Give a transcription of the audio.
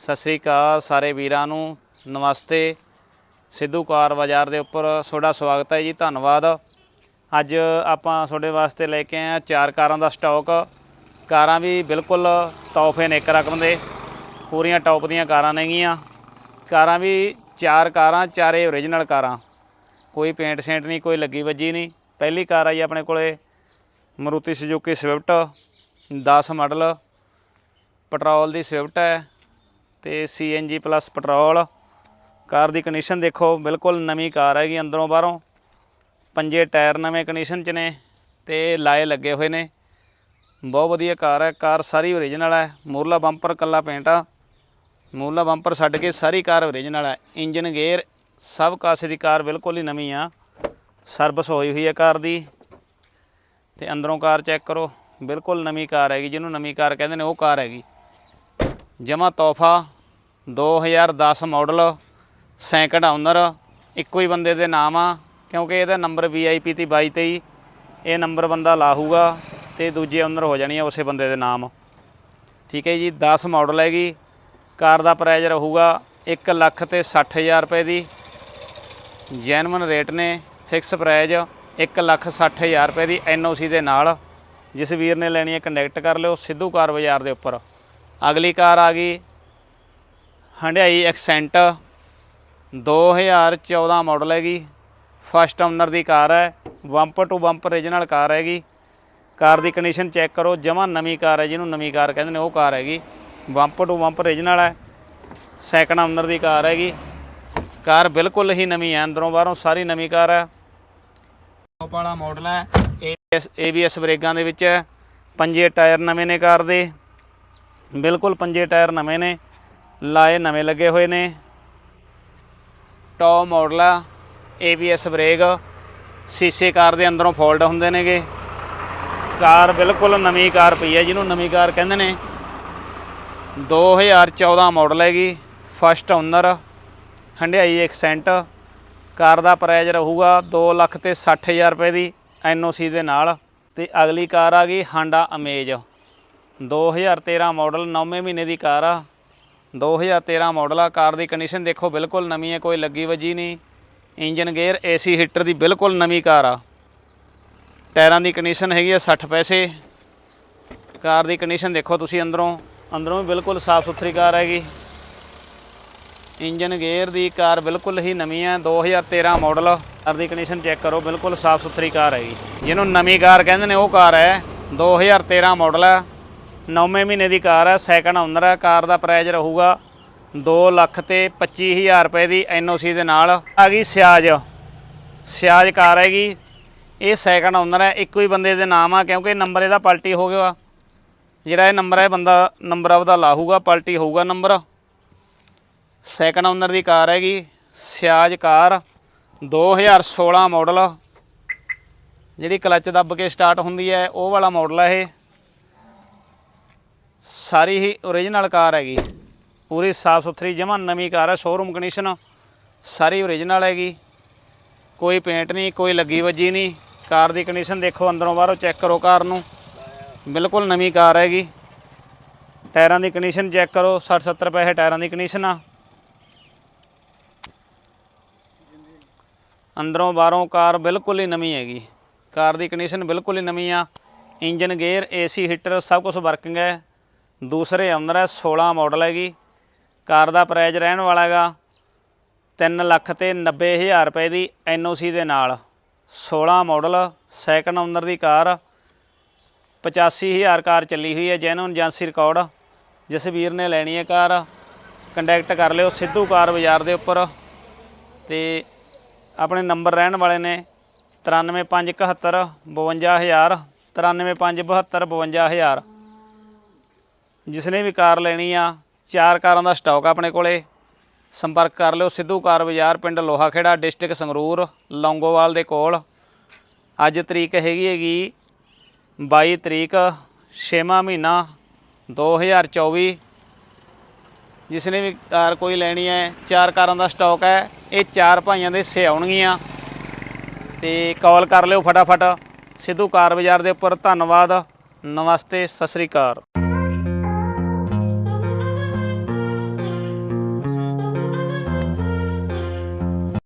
ਸਤਿ ਸ੍ਰੀ ਅਕਾਲ ਸਾਰੇ ਵੀਰਾਂ ਨੂੰ। ਨਮਸਤੇ। ਸਿੱਧੂ ਕਾਰ ਬਾਜ਼ਾਰ ਦੇ ਉੱਪਰ ਤੁਹਾਡਾ ਸਵਾਗਤ ਹੈ ਜੀ, ਧੰਨਵਾਦ। ਅੱਜ ਆਪਾਂ ਤੁਹਾਡੇ ਵਾਸਤੇ ਲੈ ਕੇ ਆਏ ਹਾਂ ਚਾਰ ਕਾਰਾਂ ਦਾ ਸਟਾਕ। ਕਾਰਾਂ ਵੀ ਬਿਲਕੁਲ ਤੋਹਫੇ ਨੇ ਇੱਕ ਰਕਮ ਦੇ। ਪੂਰੀਆਂ ਟੌਪ ਦੀਆਂ ਕਾਰਾਂ ਨੇਗੀਆਂ। ਕਾਰਾਂ ਵੀ ਚਾਰ ਕਾਰਾਂ, ਚਾਰੇ ਓਰੀਜਨਲ ਕਾਰਾਂ। ਕੋਈ ਪੇਂਟ ਸੇਂਟ ਨਹੀਂ, ਕੋਈ ਲੱਗੀ ਵੱਜੀ ਨਹੀਂ। ਪਹਿਲੀ ਕਾਰ ਆਈ ਆਪਣੇ ਕੋਲੇ, Maruti Suzuki Swift 10 model petrol ਦੀ ਸਵਿਫਟ ਹੈ। ਤੇ ਸੀਐਨਜੀ ਪਲੱਸ ਪੈਟਰੋਲ ਕਾਰ ਦੀ ਕੰਡੀਸ਼ਨ ਦੇਖੋ, ਬਿਲਕੁਲ ਨਵੀਂ ਕਾਰ ਹੈਗੀ ਅੰਦਰੋਂ ਬਾਹਰੋਂ। ਪੰਜੇ ਟਾਇਰ ਨਵੇਂ ਕੰਡੀਸ਼ਨ 'ਚ ਨੇ ਤੇ ਲਾਏ ਲੱਗੇ ਹੋਏ ਨੇ। ਬਹੁਤ ਵਧੀਆ ਕਾਰ ਹੈ ਕਾਰ ਸਾਰੀ ਓਰੀਜਨਲ ਹੈ। ਮੂਰਲਾ ਬੰਪਰ ਕੱਲਾ ਪੇਂਟ ਆ। ਮੂਰਲਾ ਬੰਪਰ ਛੱਡ ਕੇ ਸਾਰੀ ਕਾਰ ਓਰੀਜਨਲ ਹੈ। ਇੰਜਨ ਗੇਅਰ ਸਭ ਕਾਸੇ ਦੀ ਕਾਰ ਬਿਲਕੁਲ ਹੀ ਨਵੀਂ ਆ। ਸਰਵਿਸ ਹੋਈ ਹੋਈ ਹੈ ਕਾਰ ਦੀ। ਤੇ ਅੰਦਰੋਂ ਕਾਰ ਚੈੱਕ ਕਰੋ। ਬਿਲਕੁਲ ਨਵੀਂ ਕਾਰ ਹੈਗੀ, ਜਿਹਨੂੰ ਨਵੀਂ ਕਾਰ ਕਹਿੰਦੇ ਨੇ, ਉਹ ਕਾਰ ਹੈਗੀ। ਜਮਾ ਤੋਹਫਾ 2010 ਮਾਡਲ ਸੈਕਿੰਡ ਓਨਰ ਇੱਕੋ ਹੀ ਬੰਦੇ ਦੇ ਨਾਮ ਆ, ਕਿਉਂਕਿ ਇਹਦਾ ਨੰਬਰ VIP ਤੀ 22 23 ਇਹ ਨੰਬਰ ਬੰਦਾ ਲਾਹੂਗਾ ਤੇ ਦੂਜੇ ਓਨਰ ਹੋ ਜਾਣੀ ਆ ਉਸੇ ਬੰਦੇ ਦੇ ਨਾਮ। ਠੀਕ ਹੈ ਜੀ 10 ਮਾਡਲ ਹੈਗੀ, ਕਾਰ ਦਾ ਪ੍ਰਾਈਸ ਰਹੂਗਾ 1 ਲੱਖ ਤੇ 60000 ਰੁਪਏ ਦੀ। ਜੈਨੂਇਨ ਰੇਟ ਨੇ ਫਿਕਸ ਪ੍ਰਾਈਸ 1 ਲੱਖ 60000 ਰੁਪਏ ਦੀ NOC ਦੇ ਨਾਲ, ਜਿਸ ਵੀਰ ਨੇ ਲੈਣੀ ਹੈ ਕੰਟੈਕਟ ਕਰ ਲਿਓ ਸਿੱਧੂ ਕਾਰ ਬਾਜ਼ਾਰ ਦੇ ਉੱਪਰ। ਅਗਲੀ ਕਾਰ ਆ ਗਈ। ਹੰਡਾਈ ਐਕਸੈਂਟ 2014 ਮਾਡਲ ਹੈਗੀ। ਫਸਟ ਓਨਰ ਦੀ ਕਾਰ ਹੈ। Bumper to bumper original car ਹੈਗੀ। ਕਾਰ ਦੀ ਕੰਡੀਸ਼ਨ ਚੈੱਕ ਕਰੋ। ਜਮਾਂ ਨਵੀਂ ਕਾਰ ਹੈ, ਜਿਹਨੂੰ ਨਵੀਂ ਕਾਰ ਕਹਿੰਦੇ ਨੇ, ਉਹ ਕਾਰ ਹੈਗੀ। ਬੰਪਰ ਟੂ ਬੰਪਰ ਓਰੀਜਨਲ ਹੈ। ਸੈਕੰਡ ਓਨਰ ਦੀ ਕਾਰ ਹੈਗੀ। ਕਾਰ ਬਿਲਕੁਲ ਹੀ ਨਵੀਂ ਹੈ। ਅੰਦਰੋਂ ਬਾਹਰੋਂ ਸਾਰੀ ਨਵੀਂ ਕਾਰ ਹੈ। ਟੌਪ ਵਾਲਾ ਮਾਡਲ ਹੈ। ABS ABS ਬ੍ਰੇਕਾਂ ਦੇ ਵਿੱਚ ਹੈ। ਪੰਜੇ ਟਾਇਰ ਨਵੇਂ ਨੇ ਕਾਰ ਦੇ। ਬਿਲਕੁਲ ਪੰਜੇ ਟਾਇਰ ਨਵੇਂ ਨੇ, ਲਾਏ ਨਵੇਂ ਲੱਗੇ ਹੋਏ ਨੇ। ਟੌਪ ਮਾਡਲ ਆ ABS ਬ੍ਰੇਕ, ਸੀਸੇ ਕਾਰ ਦੇ ਅੰਦਰੋਂ ਫੋਲਡ ਹੁੰਦੇ ਨੇਗੇ। ਕਾਰ ਬਿਲਕੁਲ ਨਵੀਂ ਕਾਰ ਪਈ ਹੈ ਜਿਹਨੂੰ ਨਵੀਂ ਕਾਰ ਕਹਿੰਦੇ ਨੇ। 2014 ਮਾਡਲ ਹੈਗੀ, first owner, Hyundai Accent. Car ਦਾ ਪ੍ਰਾਈਸ ਰਹੂਗਾ 2 ਲੱਖ ਤੇ 60000 ਰੁਪਏ ਦੀ NOC ਦੇ ਨਾਲ। ਤੇ ਅਗਲੀ ਕਾਰ ਆ ਗਈ ਹਾਂਡਾ ਅਮੇਜ 2013 ਮਾਡਲ 9ਵੇਂ ਮਹੀਨੇ ਦੀ ਕਾਰ ਆ। 2013 ਮਾਡਲ ਆ। ਕਾਰ ਦੀ ਕੰਡੀਸ਼ਨ ਦੇਖੋ ਬਿਲਕੁਲ ਨਵੀਂ ਹੈ, ਕੋਈ ਲੱਗੀ ਵੱਜੀ ਨਹੀਂ। ਇੰਜਨ ਗੇਅਰ, ਏਸੀ ਹੀਟਰ ਦੀ ਬਿਲਕੁਲ ਨਵੀਂ ਕਾਰ ਆ। ਟਾਇਰਾਂ ਦੀ ਕੰਡੀਸ਼ਨ ਹੈਗੀ ਆ 60 ਪੈਸੇ। ਕਾਰ ਦੀ ਕੰਡੀਸ਼ਨ ਦੇਖੋ ਤੁਸੀਂ ਅੰਦਰੋਂ। ਅੰਦਰੋਂ ਵੀ ਬਿਲਕੁਲ ਸਾਫ਼ ਸੁਥਰੀ ਕਾਰ ਹੈਗੀ। ਇੰਜਨ ਗੇਅਰ ਦੀ ਕਾਰ ਬਿਲਕੁਲ ਹੀ ਨਵੀਂ ਹੈ 2013 ਮਾਡਲ, ਕਾਰ ਦੀ ਕੰਡੀਸ਼ਨ ਚੈੱਕ ਕਰੋ, ਬਿਲਕੁਲ ਸਾਫ਼ ਸੁਥਰੀ ਕਾਰ ਹੈਗੀ। ਜਿਹਨੂੰ ਨਵੀਂ ਕਾਰ ਕਹਿੰਦੇ ਨੇ ਉਹ ਕਾਰ ਹੈ। 2013 ਮਾਡਲ ਹੈ 9ਵੇਂ ਮਹੀਨੇ ਦੀ ਕਾਰ ਹੈ ਸੈਕੰਡ ਓਨਰ ਹੈ ਕਾਰ ਦਾ ਪ੍ਰਾਈਜ਼ ਰਹੂਗਾ 2 ਲੱਖ ਤੇ 25000 ਰੁਪਏ ਦੀ NOC ਦੇ ਨਾਲ। ਆ ਗਈ ਸਿਆਜ। ਸਿਆਜ ਕਾਰ ਹੈਗੀ। ਇਹ ਸੈਕੰਡ ਓਨਰ ਹੈ ਇੱਕੋ ਹੀ ਬੰਦੇ ਦੇ ਨਾਮ ਆ, ਕਿਉਂਕਿ ਨੰਬਰ ਇਹਦਾ ਪਲਟੀ ਹੋ ਗਿਆ। ਜਿਹੜਾ ਇਹ ਨੰਬਰ ਹੈ ਬੰਦਾ ਨੰਬਰ ਆਪਦਾ ਲਾਹੂਗਾ, ਪਲਟੀ ਹੋਊਗਾ ਨੰਬਰ ਸੈਕੰਡ ਓਨਰ ਦੀ ਕਾਰ ਹੈਗੀ, ਸਿਆਜ ਕਾਰ 2016 ਮਾਡਲ ਜਿਹੜੀ ਕਲੱਚ ਦੱਬ ਕੇ ਸਟਾਰਟ ਹੁੰਦੀ ਹੈ, ਉਹ ਵਾਲਾ ਮਾਡਲ ਹੈ ਇਹ। ਸਾਰੀ ਹੀ ਓਰੀਜਨਲ ਕਾਰ ਹੈਗੀ। ਪੂਰੀ ਸਾਫ਼ ਸੁਥਰੀ ਜਮਾਂ, ਨਵੀਂ ਕਾਰ ਹੈ ਸ਼ੋਰੂਮ ਕੰਡੀਸ਼ਨ ਸਾਰੀ ਓਰੀਜਨਲ ਹੈਗੀ। ਕੋਈ ਪੇਂਟ ਨਹੀਂ, ਕੋਈ ਲੱਗੀ ਵੱਜੀ ਨਹੀਂ। ਕਾਰ ਦੀ ਕੰਡੀਸ਼ਨ ਦੇਖੋ, ਅੰਦਰੋਂ ਬਾਹਰੋਂ ਚੈੱਕ ਕਰੋ ਕਾਰ ਨੂੰ। ਬਿਲਕੁਲ ਨਵੀਂ ਕਾਰ ਹੈਗੀ। ਟਾਇਰਾਂ ਦੀ ਕੰਡੀਸ਼ਨ ਚੈੱਕ ਕਰੋ 60 70 ਪੈਸੇ ਟਾਇਰਾਂ ਦੀ ਕੰਡੀਸ਼ਨ ਆ। ਅੰਦਰੋਂ ਬਾਹਰੋਂ ਕਾਰ ਬਿਲਕੁਲ ਹੀ ਨਵੀਂ ਹੈਗੀ। ਕਾਰ ਦੀ ਕੰਡੀਸ਼ਨ ਬਿਲਕੁਲ ਹੀ ਨਵੀਂ ਆ। ਇੰਜਨ ਗੇਅਰ ਏਸੀ ਹੀਟਰ ਸਭ ਕੁਝ ਵਰਕਿੰਗ ਹੈ। ਦੂਸਰੇ ਓਨਰ ਹੈ 16 ਮਾਡਲ ਹੈਗੀ। ਕਾਰ ਦਾ ਪ੍ਰਾਈਜ਼ ਰਹਿਣ ਵਾਲਾ ਹੈਗਾ 3 ਲੱਖ ਤੇ 90000 ਰੁਪਏ ਦੀ NOC ਦੇ ਨਾਲ। 16 ਮਾਡਲ ਸੈਕੰਡ ਓਨਰ ਦੀ ਕਾਰ 85000 ਕਾਰ ਚੱਲੀ ਹੋਈ ਹੈ ਜੈਨੂਨ ਏਜੰਸੀ ਰਿਕਾਰਡ ਜਿਸ ਵੀਰ ਨੇ ਲੈਣੀ ਹੈ ਕਾਰ ਕੰਟੈਕਟ ਕਰ ਲਿਓ ਸਿੱਧੂ ਕਾਰ ਬਾਜ਼ਾਰ ਦੇ ਉੱਪਰ। ਤੇ ਆਪਣੇ ਨੰਬਰ ਰਹਿਣ ਵਾਲੇ ਨੇ 93571 52000 93572 52000 ਜਿਸਨੇ ਵੀ ਕਾਰ ਲੈਣੀ ਆ, ਚਾਰ ਕਾਰਾਂ ਦਾ ਸਟਾਕ ਆਪਣੇ ਕੋਲੇ। ਸੰਪਰਕ ਕਰ ਲਿਓ ਸਿੱਧੂ ਕਾਰ ਬਾਜ਼ਾਰ ਪਿੰਡ ਲੋਹਾਖੇੜਾ, ਡਿਸਟ੍ਰਿਕਟ ਸੰਗਰੂਰ, ਲੌਂਗੋਵਾਲ ਦੇ ਕੋਲ। ਅੱਜ ਤਰੀਕ ਹੈਗੀ ਹੈਗੀ 22 ਤਰੀਕ 6ਵਾਂ ਮਹੀਨਾ 2024 ਜਿਸ ਨੇ ਵੀ ਕਾਰ ਕੋਈ ਲੈਣੀ ਹੈ, ਚਾਰ ਕਾਰਾਂ ਦਾ ਸਟਾਕ ਹੈ, ਇਹ ਚਾਰ ਭਾਈਆਂ ਦੇ ਹਿੱਸੇ ਆਉਣਗੀਆਂ। ਤੇ ਕਾਲ ਕਰ ਲਿਓ ਫਟਾਫਟ। ਸਿੱਧੂ ਕਾਰ ਬਾਜ਼ਾਰ ਦੇ ਉੱਪਰ ਧੰਨਵਾਦ। ਨਮਸਤੇ, ਸਤਿ ਸ੍ਰੀ ਅਕਾਲ।